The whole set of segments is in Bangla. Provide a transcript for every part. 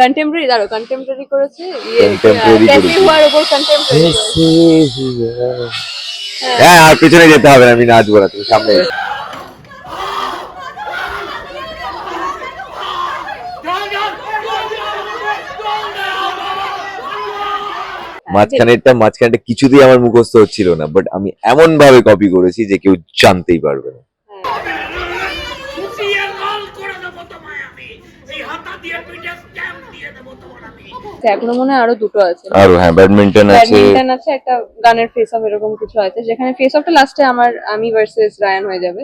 কন্টেম্পোরারি দাঁড়ো কন্টেম্পোরারি করেছে? হ্যাঁ। আর পিছনে যেতে হবে না আমি নাচবো না তুমি সামনে। এসো। মাঝখানেরটা মাঝখানেরটা কিছুতেই আমার মুখস্থ হচ্ছিল না বাট আমি এমন ভাবে কপি করেছি যে কেউ জানতেই পারবে না খুশিয়ে লাল করে দেবো তোমায় আমি এই হাতা দিয়ে পিঠে স্ট্যাম্প দিয়ে দেবো তোমার আমি এখনও মনে হয় আরও দুটো আছে। আরও হ্যাঁ ব্যাডমিন্টন আছে। ব্যাডমিন্টন আছে একটা গানের ফেস অফ এরকম কিছু আছে যেখানে ফেস অফটা লাস্টে আমার আমি ভার্সেস রায়ান হয়ে যাবে।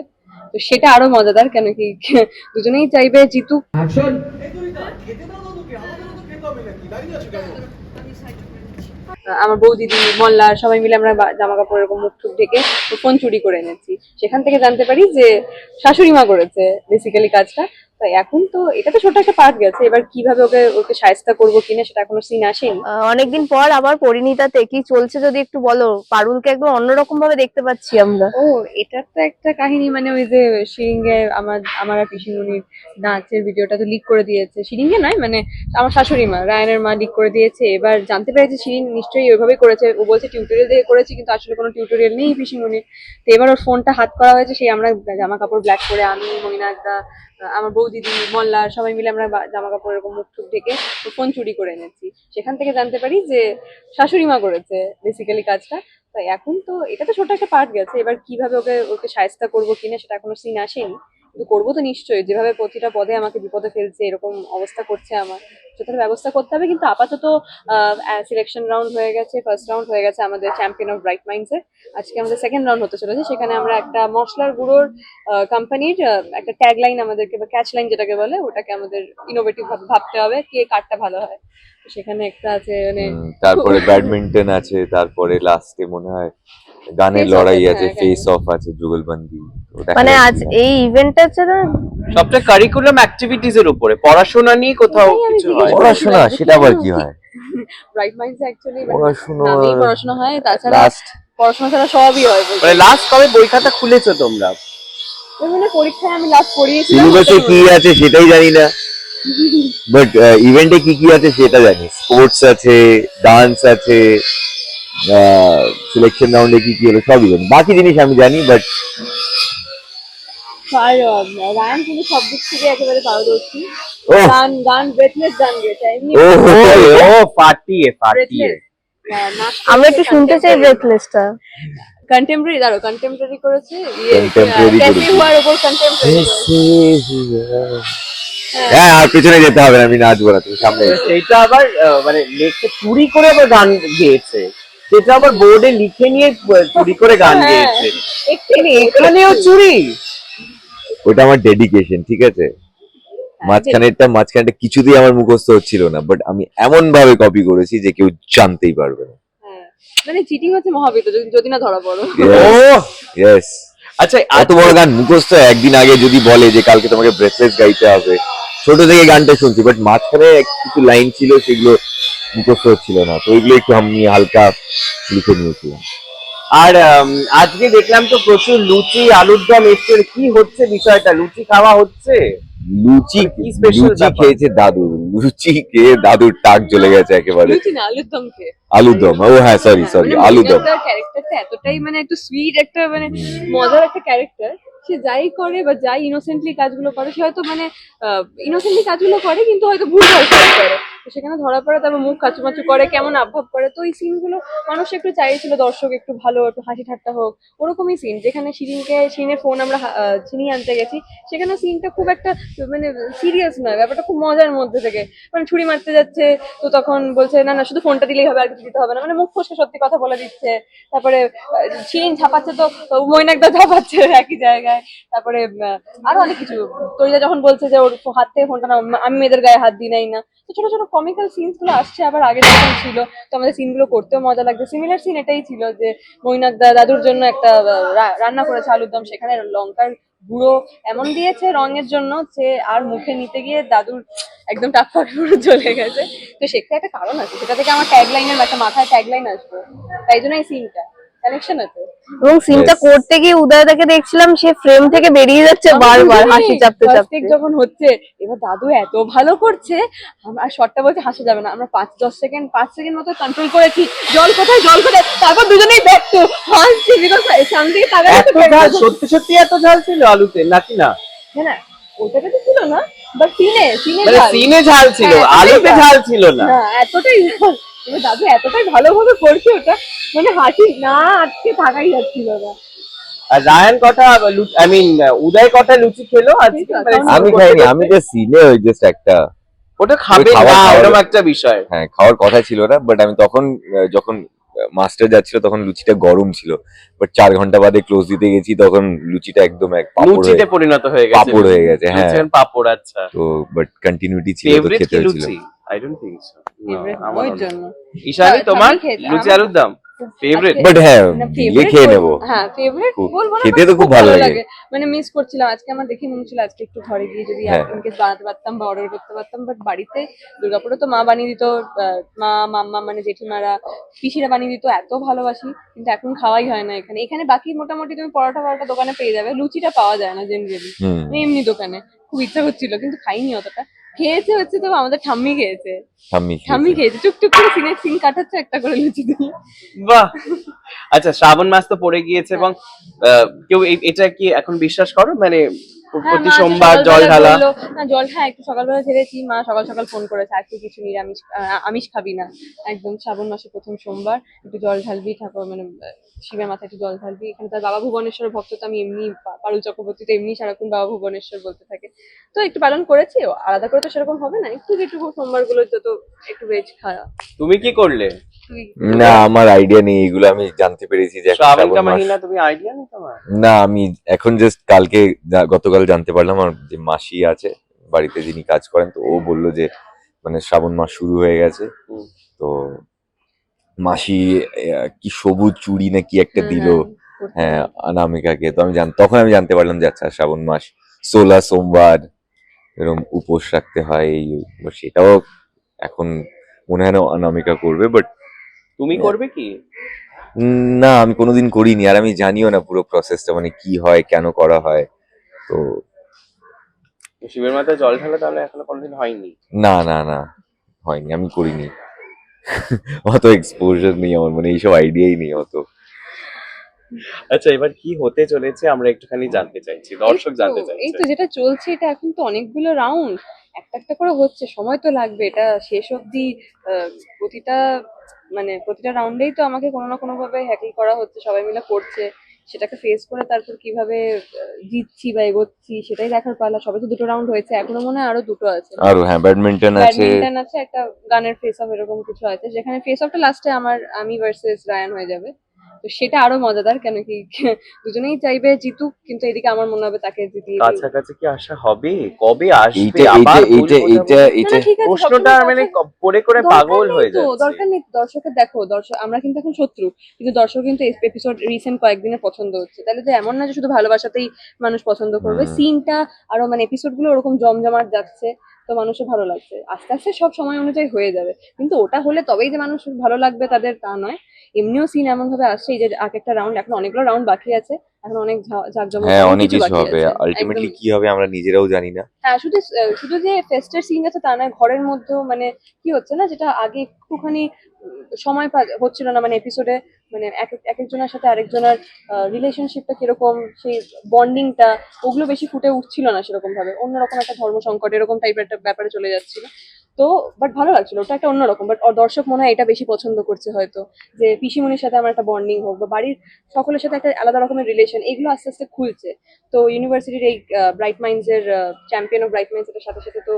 তো সেটা আরও মজাদার কেন কি দুজনেই চাইবে জিতুক। আমার বউ দিদি মল্লার সবাই মিলে আমরা জামা কাপড় এরকম মুখ টুক ঢেকে ফোন চুরি করে এনেছি। সেখান থেকে জানতে পারি যে শাশুড়ি মা করেছে বেসিক্যালি কাজটা। তাই এখন তো এটা তো ছোট একটা পার্ট গেছে এবার কীভাবে ওকে ওকে সায়স্তা করব কিনা সেটা এখনও সিন আসেনি। অনেকদিন পর আবার পরিণীতাতে কি চলছে যদি একটু বলো পারুলকে একদম অন্যরকম ভাবে দেখতে পাচ্ছি আমরা। ও এটার তো একটা কাহিনী মানে ওই যে শিরিঙ্গে আমার আমার আর পিসিমণির নাচের ভিডিওটা তো লিক করে দিয়েছে। শিরিঙ্গে নয় মানে আমার শাশুড়ি মা রায়নের মা লিক করে দিয়েছে। এবার জানতে পেরেছে শিরিন নিশ্চয়ই ওইভাবেই করেছে। ও বলছে টিউটোরিয়াল দিয়ে করেছি কিন্তু আসলে কোনো টিউটোরিয়াল নেই পিসিমণির। তো এবার ওর ফোনটা হাত করা হয়েছে সেই আমরা জামা কাপড় ব্ল্যাক করে আমি মহিনাকদা আমার বউ দিদি মল্লা সবাই মিলে আমরা জামা কাপড় এরকম মুখ টুক ঢেকে ফোন চুরি করে এনেছি। সেখান থেকে জানতে পারি যে শাশুড়ি মা করেছে বেসিক্যালি কাজটা। তো এখন তো এটা তো ছোট একটা পার্ট গেছে। এবার কীভাবে ওকে ওকে সায়স্তা করব কিনা সেটা এখনও সিন আসেনি। কিন্তু করব তো নিশ্চয়ই। যেভাবে প্রতিটা পদে আমাকে বিপদে ফেলছে, এরকম অবস্থা করছে আমার, সেটার ব্যবস্থা করতে হবে। কিন্তু আপাতত সিলেকশন রাউন্ড হয়ে গেছে ফার্স্ট রাউন্ড হয়ে গেছে আমাদের চ্যাম্পিয়ন অফ ব্রাইট মাইন্ডস আজকে আমাদের সেকেন্ড রাউন্ড হতে চলেছে। সেখানে আমরা একটা মশলার গুঁড়োর কোম্পানির একটা ট্যাগ লাইন আমাদেরকে বা ক্যাচ লাইন যেটাকে বলে, ওটাকে আমাদের ইনোভেটিভ ভাবে ভাবতে হবে কে কারটা ভালো হয়। সেখানে একটা আছে মানে তারপরে ব্যাডমিন্টন আছে, তারপরে লাস্টে মনে হয় গানের লড়াই আছে, হ্যাঁ, ফেস অফ আছে যুগলবন্দি। মানে আজ হয়। এই ইভেন্টটা না? সবটা কারিকুলাম অ্যাক্টিভিটিজ এর উপরে পড়াশোনা নিয়ে কোথাও কিছু হয় পড়াশোনা সেটা আবার কি হয়? ব্রাইট মাইন্ডস অ্যাকচুয়ালি পড়াশোনা নামেই পড়াশোনা হয় তাছাড়া লাস্ট পড়াশোনা ছাড়া সবই হয় মানে লাস্ট কবে বই খাতা খুলেছো তোমরা? মানে পরীক্ষায় আমি লাস্ট পড়িয়েছিলাম। সিলেবাসে কি আছে সেটাই জানি না। বাট ইভেন্টে কি কি আছে সেটা জানি। স্পোর্টস আছে ডান্স আছে সিলেকশন রাউন্ডে কি কি হলো সবই জানি। বাকি জিনিস আমি জানি বাট কিন্তু সব দিক থেকে একেবারে পারদর্শী। গান গান ব্রেথলেস গান গেয়েছে ও ও ফাটিয়ে ফাটিয়ে আমরা একটু শুনতে চাই ব্রেথলেসটা কন্টেম্পোরারি দাঁড়ো কন্টেম্পোরারি করেছে ইয়ে উপর হ্যাঁ। আর পিছনে যেতে হবে না আমি নাচবো না তুমি সামনে এসো। সেইটা আবার আহ, মানে লেখে চুরি করে আবার গান গেয়েছে সেটা আবার বোর্ডে লিখে নিয়ে চুরি করে গান হ্যাঁ। গেয়েছে। এখানেও চুরি? ওটা আমার ডেডিকেশন ঠিক আছে? মাঝখানেরটা মাঝখানেরটা কিছুতেই আমার মুখস্থ হচ্ছিল না বাট আমি এমন ভাবে কপি করেছি যে কেউ জানতেই পারবে না। হ্যাঁ। মানে চিটিং হচ্ছে মহাবিত যদি যদি না ধরা পড়ো। ও! ইয়েস আচ্ছা এত বড় গান মুখস্থ একদিন আগে যদি বলে যে কালকে তোমাকে ব্রেথলেস গাইতে হবে ছোট থেকে গানটা শুনছি বাট মাঝখানে কিছু লাইন ছিল সেগুলো মুখস্থ হচ্ছিল না। তো ওইগুলো একটু আমি হালকা লিখে নিয়েছিলাম। আর আজকে দেখলাম তো প্রচুর লুচি আলুর দম এসছে। কি হচ্ছে বিষয়টা? লুচি খাওয়া হচ্ছে? লুচি লুচি খেয়েছে দাদু। লুচি খেয়ে দাদুর টাক জ্বলে গেছে একেবারে। লুচি না আলুর দম খেয়ে। আলুর দম। ও হ্যাঁ সরি সরি আলুর দম। ক্যারেক্টারটা এতটাই মানে একটু সুইট একটা মানে মজার একটা ক্যারেক্টার সে যাই করে বা যাই ইনোসেন্টলি কাজগুলো করে সে হয়তো মানে ইনোসেন্টলি কাজগুলো করে কিন্তু হয়তো ভুল ভালো করে। সেখানে ধরা পড়ে তারপর মুখ কাচুমাচু করে, কেমন আবভাব করে তো এই সিনগুলো মানুষ একটু চাইছিল, দর্শক একটু ভালো, একটু হাসি ঠাট্টা হোক, ওরকমই সিন। যেখানে শিরিনকে, শিরিনের ফোন আমরা ছিনিয়ে আনতে গেছি, সেখানে সিনটা খুব একটা মানে সিরিয়াস নয়, ব্যাপারটা খুব মজার মধ্যে থেকে। মানে ছুরি মারতে যাচ্ছে, তো তখন বলছে, না না, শুধু ফোনটা দিলেই হবে, আর কিছু দিতে হবে না। মানে মুখ ফসকে সত্যি কথা বলে দিচ্ছে। তারপরে শিরিন ছাপাচ্ছে তো মৈনাকদা ছাপাচ্ছে একই জায়গায়। তারপরে আরও অনেক কিছু। তৈরা যখন বলছে যে, ওর হাত থেকে ফোনটা না আমি মেয়েদের গায়ে হাত দিই নাই না। তো ছোট ছোট কমিক্যাল সিনসগুলো আসছে আবার আগে যখন ছিল, তো আমাদের সিনগুলো করতেও মজা লাগছে। সিমিলার সিন এটাই ছিল যে মৈনাকদা দাদুর জন্য একটা রান্না করেছে আলুর দম, সেখানে লঙ্কার গুঁড়ো এমন দিয়েছে রঙের জন্য যে আর মুখে নিতে গিয়ে দাদুর একদম টাক ফাক পুরো চলে গেছে। তো সেটা একটা কারণ আছে, সেটা থেকে আমার ট্যাগ লাইনের একটা মাথায় ট্যাগ লাইন আসবে। তাই জন্য এই সিনটা কানেকশন আছে। এবং সিনটা. করতে গিয়ে উদয়দাকে দেখছিলাম সে ফ্রেম থেকে বেরিয়ে যাচ্ছে বারবার হাসি চাপতে চাপতে যখন হচ্ছে এবার দাদু এত ভালো করছে আর শর্টটা বলছে হাসা যাবে না আমরা পাঁচ দশ সেকেন্ড পাঁচ সেকেন্ড মতো কন্ট্রোল করেছি জল কোথায় জল কোথায় তারপর দুজনেই ব্যস্ত হাসছি বিকজ সামনে দিকে তাকালে সত্যি সত্যি এত ঝাল ছিল আলুতে নাকি না হ্যাঁ না ওটাতে তো ছিল না বাট সিনে সিনে মানে ঝাল ছিল হ্যাঁ, আলুতে ঝাল। ছিল না না এতটাই ঝাল। এবার দাদু এতটাই ভালোভাবে করছে ওটা মানে হাসি না আজকে থাকাই যাচ্ছিল না আর রায়ান কটা আই মিন উদয় কটা লুচি খেলো? মানে আমি খাইনি আমি যে সিনে ওই জাস্ট একটা ওটা খাবে না এরকম একটা বিষয়। হ্যাঁ খাওয়ার কথা ছিল না বাট আমি তখন যখন মাস্টার যাচ্ছিল তখন লুচিটা গরম ছিল। বাট চার ঘণ্টা বাদে ক্লোজ দিতে গেছি তখন লুচিটা একদম এক পাপড় লুচিতে হয়ে- পরিণত হয়ে গেছে। পাপড় হয়ে গেছে, হ্যাঁ। পাপড় আচ্ছা। তো বাট কন্টিনিউটি ছিল তো খেতে হয়েছিল। আই ডোন্ট থিংক সো হ্যাঁ, তোমার লুচি আলুর দাম ফেভারিট বাট হ্যাঁ না, খেয়ে নেব। হ্যাঁ ফেভারিট বলব না খেতে তো খুব ভালো লাগে। মানে মিস করছিলাম আজকে আমার দেখে মনে হচ্ছিল আজকে একটু ঘরে গিয়ে যদি হ্যাঁ। ইনকেস বানাতে পারতাম বা অর্ডার করতে পারতাম বাট বাড়িতে দুর্গাপুরে তো মা বানিয়ে দিত আহ, মা মাম্মা মানে জেঠিমারা পিসিরা বানিয়ে দিত এত ভালোবাসি কিন্তু এখন খাওয়াই হয় না এখানে। এখানে বাকি মোটামুটি তুমি পরোটা পরোটা দোকানে পেয়ে যাবে লুচিটা পাওয়া যায় না জেনারেলি এমনি দোকানে। খুব ইচ্ছা করছিল কিন্তু খাইনি অতটা। খেয়েছে হচ্ছে তো আমাদের ঠাম্মি খেয়েছে। ঠাম্মি ঠাম্মি খেয়েছে। টুকটুক করে সিনে সিন কাটাচ্ছে একটা করে লুচি দিয়ে। বাহ! আচ্ছা শ্রাবণ মাস তো পড়ে গিয়েছে এবং আহ, কেউ এটা কি এখন বিশ্বাস করো? মানে প্রতি সোমবার জল ঢালা। না জল হ্যাঁ একটু সকালবেলা ছেড়েছি মা সকাল সকাল ফোন করেছে আজকে কিছু নিরামিষ আমিষ খাবি না। একদম শ্রাবণ মাসে প্রথম সোমবার একটু জল ঢালবি ঠাকুর মানে শিবের মাথায় একটু জল ঢালবি। এখানে তার বাবা ভুবনেশ্বর ভক্ত তো আমি এমনি পারুল চক্রবর্তী তো এমনি সারাক্ষণ বাবা ভুবনেশ্বর বলতে থাকে। তো একটু পালন করেছি আলাদা করে তো সেরকম হবে না একটু একটু সোমবারগুলো যত একটু ভেজ খাওয়া। তুমি কি করলে? না আমার আইডিয়া নেই এগুলো আমি জানতে পেরেছি যে না আমি এখন জাস্ট কালকে যা- গতকাল জানতে পারলাম আমার যে মাসি আছে বাড়িতে যিনি কাজ করেন তো ও বলল যে মানে শ্রাবণ মাস শুরু হয়ে গেছে। তো মাসি কি সবুজ চুড়ি নাকি একটা দিল হ্যাঁ অনামিকাকে। তো আমি জান তখন আমি জানতে পারলাম যে আচ্ছা শ্রাবণ মাস সোলা সোমবার এরকম উপোস রাখতে হয় এই। সেটাও এখন মনে হয় না অনামিকা করবে বাট তুমি করবে কি? না আমি কোনোদিন করিনি আর আমি জানিও না পুরো প্রসেসটা মানে কি হয় কেন করা হয়। তো শিবের মাথায় জল ঢালা তাহলে এখনও কোনোদিন হয়নি? না না না হয়নি আমি করিনি। অত এক্সপোজার নেই আমার মানে এইসব আইডিয়াই নেই অত। আচ্ছা এবার কি হতে চলেছে আমরা একটুখানি জানতে চাইছি দর্শক জানতে এই তো যেটা চলছে এটা এখন তো অনেকগুলো রাউন্ড একটা একটা করে হচ্ছে সময় তো লাগবে এটা শেষ অবধি আহ, প্রতিটা মানে প্রতিটা রাউন্ডেই তো আমাকে কোনো না কোনো ভাবে হ্যাকেল করা হচ্ছে সবাই মিলে করছে। সেটাকে ফেস করে তারপর কীভাবে জিতছি বা এগোচ্ছি সেটাই দেখার পালা। সবে তো দুটো রাউন্ড হয়েছে এখনও মনে হয় আরও দুটো আছে। আরও হ্যাঁ ব্যাডমিন্টন আছে। ব্যাডমিন্টন আছে একটা গানের ফেস অফ এরকম কিছু আছে যেখানে ফেস অফটা লাস্টে আমার আমি ভার্সেস রায়ান হয়ে যাবে। তো সেটা আরও মজাদার কেন কি দুজনেই চাইবে জিতুক কিন্তু এদিকে আমার মনে হবে তাকে জিতিয়ে দিই। কাছাকাছি কি আসা হবে? কবে আসবে? এইটা আবার এইটা এইটা? এইটা প্রশ্নটা মানে করে করে পাগল হয়ে তো, যাচ্ছে। দরকার নেই দর্শকের দেখো দর্শক আমরা কিন্তু এখন শত্রু কিন্তু দর্শক কিন্তু এপিসোড রিসেন্ট কয়েকদিনে পছন্দ হচ্ছে। তাহলে তো এমন না যে শুধু ভালোবাসাতেই মানুষ পছন্দ করবে। সিনটা আরও মানে এপিসোডগুলো ওরকম জমজমাট যাচ্ছে তো মানুষের ভালো লাগছে। আস্তে আস্তে সব সময় অনুযায়ী হয়ে যাবে। কিন্তু ওটা হলে তবেই যে মানুষ ভালো লাগবে তাদের তা নয়। এমনিও সিন এমন ভাবে আসছে এই যে এক একটা রাউন্ড এখন অনেকগুলো রাউন্ড বাকি আছে এখন অনেক জাকজমক হ্যাঁ অনেক কিছু হবে। আলটিমেটলি কি হবে আমরা নিজেরাও জানি না। হ্যাঁ শুধু শুধু যে ফেস্টের সিন আছে তা নয় ঘরের মধ্যেও মানে কি হচ্ছে না যেটা আগে একটুখানি সময় হচ্ছিল না মানে এপিসোডে মানে এক একজনের সাথে আরেকজনের রিলেশনশিপটা কীরকম সেই বন্ডিংটা ওগুলো বেশি ফুটে উঠছিল না সেরকম ভাবে অন্যরকম একটা ধর্ম সংকট এরকম টাইপের একটা ব্যাপারে চলে যাচ্ছিল। তো বাট ভালো লাগছিল। ওটা একটা অন্যরকম বাট দর্শক মনে হয় এটা বেশি পছন্দ করছে হয়তো। যে পিসিমনির সাথে আমার একটা বন্ডিং হোক, বা বাড়ির সকলের সাথে একটা আলাদা রকমের রিলেশন এগুলো আস্তে আস্তে খুলছে। তো ইউনিভার্সিটির এই ব্রাইট মাইন্ডস এর চ্যাম্পিয়ন অফ ব্রাইট মাইন্ডস এর সাথে সাথে তো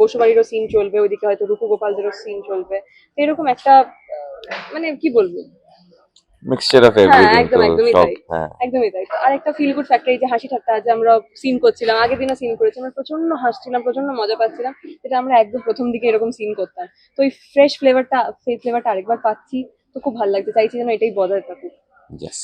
বসুবাড়িরও সিন চলবে, ওইদিকে হয়তো রূপু গোপালদেরও সিন চলবে এরকম একটা মানে কি বলব? মিক্সচার অফ হ্যাঁ, এভরিথিং একদম, একদমই তাই। হ্যাঁ। একদমই তাই। তো আর একটা ফিল গুড ফ্যাক্টর এই যে হাসি ঠাট্টা আজ আমরা সিন করছিলাম আগের দিনও সিন করেছি আমরা প্রচণ্ড হাসছিলাম প্রচণ্ড মজা পাচ্ছিলাম এটা আমরা একদম প্রথম দিকে এরকম সিন করতাম। তো এই ফ্রেশ ফ্লেভারটা সেই ফ্লেভারটা আরেকবার পাচ্ছি তো খুব ভালো লাগছে চাইছি যেন এটাই বজায় থাকুক। ইয়েস